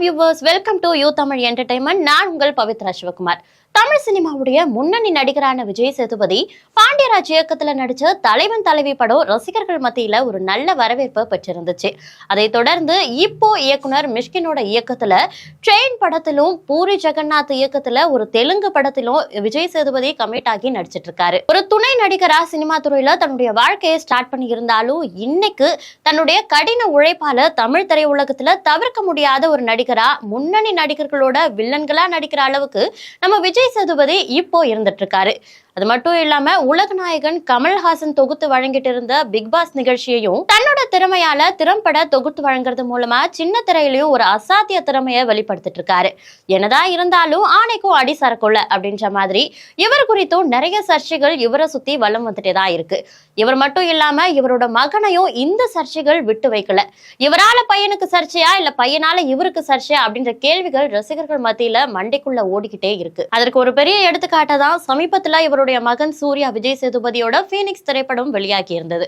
Viewers welcome to you Tamil entertainment நான் உங்கள் பவித்ரா சிவகுமார். தமிழ் சினிமாவுடைய முன்னணி நடிகரான விஜய் சேதுபதி பாண்டியராஜ் இயக்கத்துல நடிச்ச தலைவன் தலைவி படம் ரசிகர்கள் மத்தியில ஒரு நல்ல வரவேற்பை பெற்றிருந்துச்சு. அதை தொடர்ந்து இப்போ இயக்குனர் மிஷ்கினோட இயக்கத்துல ட்ரெயின் படத்திலும் பூரி ஜெகநாத் இயக்கத்துல ஒரு தெலுங்கு படத்திலும் விஜய் சேதுபதி கமிட் ஆகி நடிச்சிட்டு இருக்காரு ஒரு துணை நடிகரா சினிமா துறையில தன்னுடைய வாழ்க்கையை ஸ்டார்ட் பண்ணி இருந்தாலும் இன்னைக்கு தன்னுடைய கடின உழைப்பால தமிழ் திரையுலகத்துல தவிர்க்க முடியாத ஒரு நடிகரா முன்னணி நடிகர்களோட வில்லன்களா நடிக்கிற அளவுக்கு நம்ம விஜய் சேதுபதி இப்போ இருந்துட்டு இருக்காரு. அது மட்டும் இல்லாம உலகநாயகன் கமல்ஹாசன் தொகுத்து வழங்கிட்டு இருந்த பிக் பாஸ் நிகழ்ச்சியையும் தன்னோட திறமையால திறம்பட தொகுத்து வழங்குறது மூலமா சின்ன திரையிலையும் ஒரு அசாத்திய திறமையை வெளிப்படுத்திட்டு இருக்காரு என்னதான் இருந்தாலும் ஆணைக்கும் அடி சரக்குள்ள அப்படின்ற மாதிரி இவர் குறித்தும் நிறைய சர்ச்சைகள் இவரை சுத்தி வலம் வந்துட்டே தான் இருக்கு. இவர் மட்டும் இல்லாம இவரோட மகனையும் இந்த சர்ச்சைகள் விட்டு வைக்கல. இவரால பையனுக்கு சர்ச்சையா இல்ல பையனால இவருக்கு சர்ச்சையா அப்படின்ற கேள்விகள் ரசிகர்கள் மத்தியில மண்டைக்குள்ள ஓடிக்கிட்டே இருக்கு. அதற்கு ஒரு பெரிய எடுத்துக்காட்டை தான் சமீபத்துல அவருடைய மகன் சூர்யா விஜய் சேதுபதியோட ஃபீனிக்ஸ் திரைப்படம் வெளியாகி இருந்தது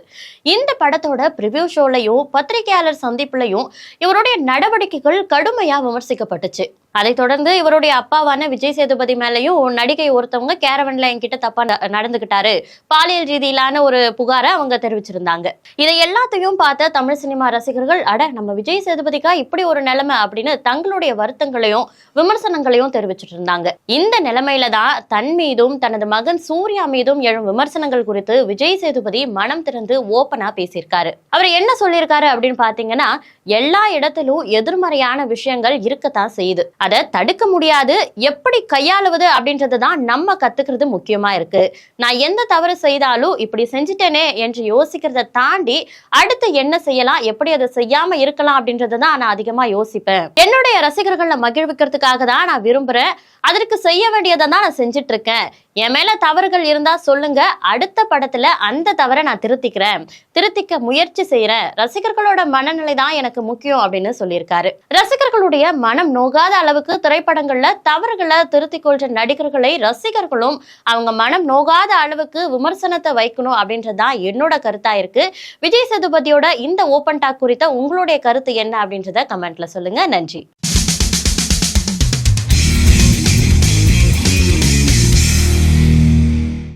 இந்த படத்தோட ப்ரிவியூ ஷோலையும் பத்திரிகையாளர் சந்திப்புலையும் இவருடைய நடவடிக்கைகள் கடுமையா விமர்சிக்கப்பட்டுச்சு. அதைத் தொடர்ந்து இவருடைய அப்பாவான விஜய் சேதுபதி மேலயும் நடிகை ஒருத்தவங்க கேரவன்ல என்கிட்ட தப்பா ந- நடந்துகிட்டாரு. பாலியல் ரீதியிலான ஒரு புகாரை அவங்க தெரிவிச்சிருந்தாங்க. இதை எல்லாத்தையும் பார்த்த தமிழ் சினிமா ரசிகர்கள் அட நம்ம விஜய் சேதுபதிக்கா இப்படி ஒரு நிலைமை அப்படின்னு தங்களுடைய வருத்தங்களையும் விமர்சனங்களையும் தெரிவிச்சிட்டு இருந்தாங்க இந்த நிலைமையில தான் தன் மீதும் தனது மகன் சூர்யா மீதும் எழும் விமர்சனங்கள் குறித்து விஜய் சேதுபதி மனம் திறந்து ஓப்பனா பேசியிருக்காரு. அவர் என்ன சொல்லியிருக்காரு அப்படின்னு பாத்தீங்கன்னா எல்லா இடத்திலும் எதிர்மறையான விஷயங்கள் இருக்கத்தான் செய்யுது. அதை தடுக்க முடியாது. எப்படி கையாளுவது அப்படின்றது தான் நம்ம கத்துக்கிறது முக்கியமா இருக்கு. நான் எந்த தவறு செய்தாலும் இப்படி செஞ்சுட்டேனே என்று யோசிக்கிறத தாண்டி அடுத்து என்ன செய்யலாம் எப்படி அதை செய்யாம இருக்கலாம் அப்படின்றத தான் நான் அதிகமா யோசிப்பேன். என்னுடைய ரசிகர்களை மகிழ்விக்கிறதுக்காக தான் நான் விரும்புறேன். அதற்கு செய்ய வேண்டியதை தான் நான் செஞ்சுட்டு இருக்கேன். என் மேல தவறுகள் இருந்தா சொல்லுங்க. அடுத்த படத்துல அந்த தவறை நான் திருத்திக்கிறேன். திருத்திக்க முயற்சி செய்யறேன் ரசிகர்களோட மனநிலை தான் எனக்கு முக்கியம் அப்படின்னு சொல்லியிருக்காரு. ரசிகர்களுடைய மனம் நோகாத அளவுக்கு திரைப்படங்கள்ல தவறுகளை திருத்திக் கொள்ற நடிகர்களை ரசிகர்களும் அவங்க மனம் நோகாத அளவுக்கு விமர்சனத்தை வைக்கணும் அப்படின்றதான் என்னோட கருத்தா இருக்கு. விஜய் சேதுபதியோட இந்த ஓப்பன் டாக் குறித்த உங்களுடைய கருத்து என்ன அப்படின்றத கமெண்ட்ல சொல்லுங்க. நன்றி.